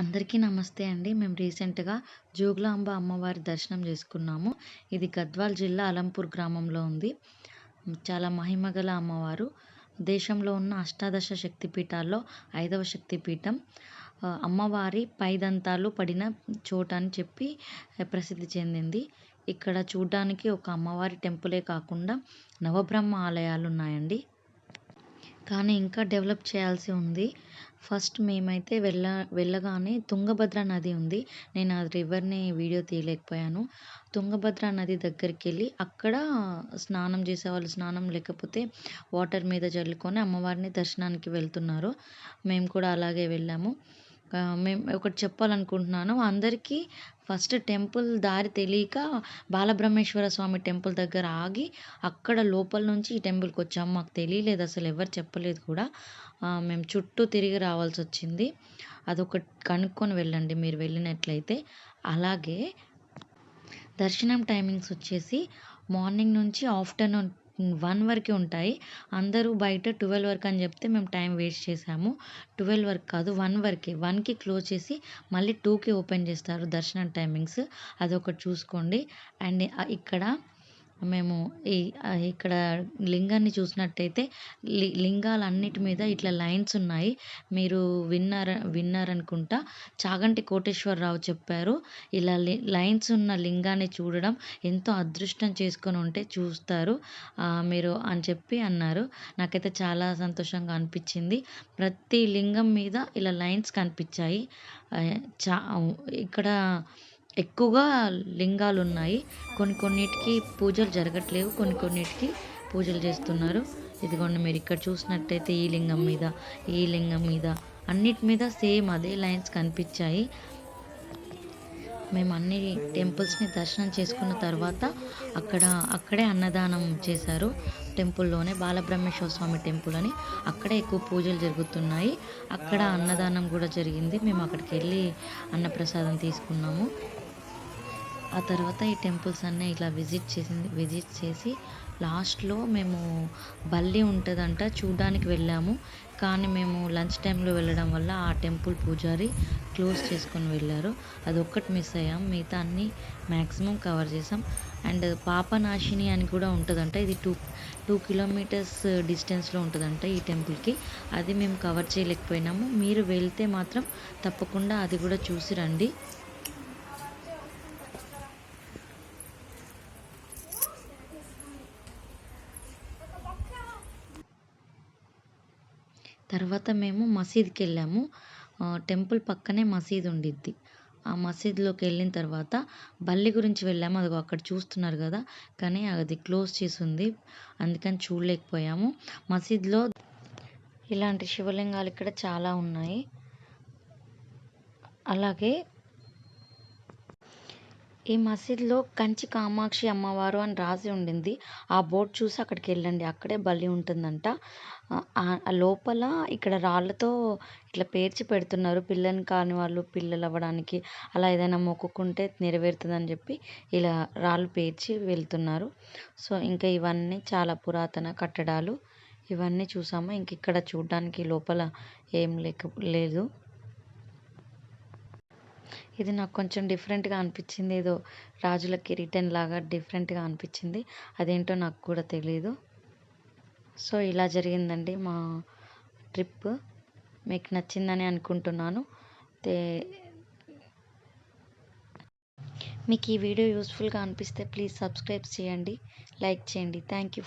అందరికీ నమస్తే అండి. మేము రీసెంట్గా జోగులాంబ అమ్మవారి దర్శనం చేసుకున్నాము. ఇది గద్వాల్ జిల్లా అలంపూర్ గ్రామంలో ఉంది. చాలా మహిమగల అమ్మవారు. దేశంలో ఉన్న అష్టాదశ శక్తిపీఠాల్లో ఐదవ శక్తిపీఠం. అమ్మవారి పైదంతాలు పడిన చోట అని చెప్పి ప్రసిద్ధి చెందింది. ఇక్కడ చూడడానికి ఒక అమ్మవారి టెంపులే కాకుండా నవబ్రహ్మ ఆలయాలు ఉన్నాయండి. కానీ ఇంకా డెవలప్ చేయాల్సి ఉంది. ఫస్ట్ మేమైతే వెళ్ళ వెళ్ళగానే తుంగభద్ర నది ఉంది. నేను ఆ రివర్ని వీడియో తీయలేకపోయాను. తుంగభద్ర నది దగ్గరికి వెళ్ళి అక్కడ స్నానం చేసేవాళ్ళు స్నానం లేకపోతే వాటర్ మీద చల్లుకొని అమ్మవారిని దర్శనానికి వెళ్తున్నారు. మేము కూడా అలాగే వెళ్ళాము. మేము ఒకటి చెప్పాలనుకుంటున్నాను. అందరికీ ఫస్ట్ టెంపుల్ దారి తెలియక బాలబ్రహ్మేశ్వర స్వామి టెంపుల్ దగ్గర ఆగి అక్కడ లోపల నుంచి ఈ టెంపుల్కి వచ్చాము. మాకు తెలియలేదు అసలు ఎవరు చెప్పలేదు కూడా. మేము చుట్టూ తిరిగి రావాల్సి వచ్చింది. అదొకటి కనుక్కొని వెళ్ళండి మీరు వెళ్ళినట్లయితే. అలాగే దర్శనం టైమింగ్స్ వచ్చేసి మార్నింగ్ నుంచి ఆఫ్టర్నూన్ వన్ వరకే ఉంటాయి. అందరూ బయట ట్వెల్వ్ వరకు అని చెప్తే మేము టైం వేస్ట్ చేసాము ట్వెల్వ్ వరకు కాదు వన్ వరకే. వన్కి క్లోజ్ చేసి మళ్ళీ టూకి ఓపెన్ చేస్తారు దర్శనం టైమింగ్స్. అదొకటి చూసుకోండి. అండ్ ఇక్కడ మేము ఈ ఇక్కడ లింగాన్ని చూసినట్టయితే లి లింగాలన్నిటి మీద ఇట్లా లైన్స్ ఉన్నాయి. మీరు విన్నార విన్నారనుకుంటా చాగంటి కోటేశ్వరరావు చెప్పారు ఇలా లైన్స్ ఉన్న లింగాన్ని చూడడం ఎంతో అదృష్టం చేసుకొని ఉంటే చూస్తారు మీరు అని చెప్పి అన్నారు. నాకైతే చాలా సంతోషంగా అనిపించింది. ప్రతి లింగం మీద ఇలా లైన్స్ కనిపించాయి. చా ఇక్కడ ఎక్కువగా లింగాలు ఉన్నాయి కొన్ని కొన్నిటికి పూజలు జరగట్లేవు. కొన్ని కొన్నిటికి పూజలు చేస్తున్నారు. ఇదిగోండి మీరు ఇక్కడ చూసినట్టయితే ఈ లింగం మీద ఈ లింగం మీద అన్నిటి మీద సేమ్ అదే లైన్స్ కనిపించాయి. మేము అన్ని టెంపుల్స్ని దర్శనం చేసుకున్న తర్వాత అక్కడ అక్కడే అన్నదానం చేశారు. టెంపుల్లోనే బాలబ్రహ్మేశ్వర స్వామి టెంపుల్ అని అక్కడే ఎక్కువ పూజలు జరుగుతున్నాయి. అక్కడ అన్నదానం కూడా జరిగింది. మేము అక్కడికి వెళ్ళి అన్నప్రసాదం తీసుకున్నాము. ఆ తర్వాత ఈ టెంపుల్స్ అన్నీ ఇట్లా విజిట్ చేసింది విజిట్ చేసి లాస్ట్లో మేము బల్లి ఉంటుందంట చూడడానికి వెళ్ళాము. కానీ మేము లంచ్ టైంలో వెళ్ళడం వల్ల ఆ టెంపుల్ పూజారి క్లోజ్ చేసుకొని వెళ్ళారు. అది ఒక్కటి మిస్ అయ్యాం. మిగతా అన్నీ మ్యాక్సిమం కవర్ చేసాం. అండ్ పాపనాశిని అని కూడా ఉంటుందంట. ఇది టూ టూ కిలోమీటర్స్ డిస్టెన్స్లో ఉంటుందంట ఈ టెంపుల్కి. అది మేము కవర్ చేయలేకపోయినాము. మీరు వెళ్తే మాత్రం తప్పకుండా అది కూడా చూసి రండి. తర్వాత మేము మసీద్కి వెళ్ళాము టెంపుల్ పక్కనే మసీద్ ఉండిద్ది. ఆ మసీద్లోకి వెళ్ళిన తర్వాత బల్లి గురించి వెళ్ళాము. అదిగో అక్కడ చూస్తున్నారు కదా. కానీ అది క్లోజ్ చేసి ఉంది అందుకని చూడలేకపోయాము. మసీద్లో ఇలాంటి శివలింగాలు ఇక్కడ చాలా ఉన్నాయి. అలాగే ఈ మసీద్లో కంచి కామాక్షి అమ్మవారు అని రాసి ఉండింది. ఆ బోర్డు చూసి అక్కడికి వెళ్ళండి. అక్కడే బలి ఉంటుందంట. లోపల ఇక్కడ రాళ్ళతో ఇట్లా పేర్చి పెడుతున్నారు. పిల్లని కాని వాళ్ళు పిల్లలు అవ్వడానికి అలా ఏదైనా మొక్కుకుంటే నెరవేరుతుందని చెప్పి ఇలా రాళ్ళు పేర్చి వెళ్తున్నారు. సో ఇంకా ఇవన్నీ చాలా పురాతన కట్టడాలు. ఇవన్నీ చూసాము? ఇంక ఇక్కడ చూడడానికి లోపల ఏం లేక లేదు. ఇది నాకు కొంచెం డిఫరెంట్గా అనిపించింది. ఏదో రాజుల కిరీటం లాగా డిఫరెంట్గా అనిపించింది. అదేంటో నాకు కూడా తెలియదు సో ఇలా జరిగిందండి మా ట్రిప్ మీకు నచ్చిందని అనుకుంటున్నాను. తే మీకు ఈ వీడియో యూస్ఫుల్గా అనిపిస్తే ప్లీజ్ సబ్స్క్రైబ్ చేయండి. లైక్ చేయండి. Thank you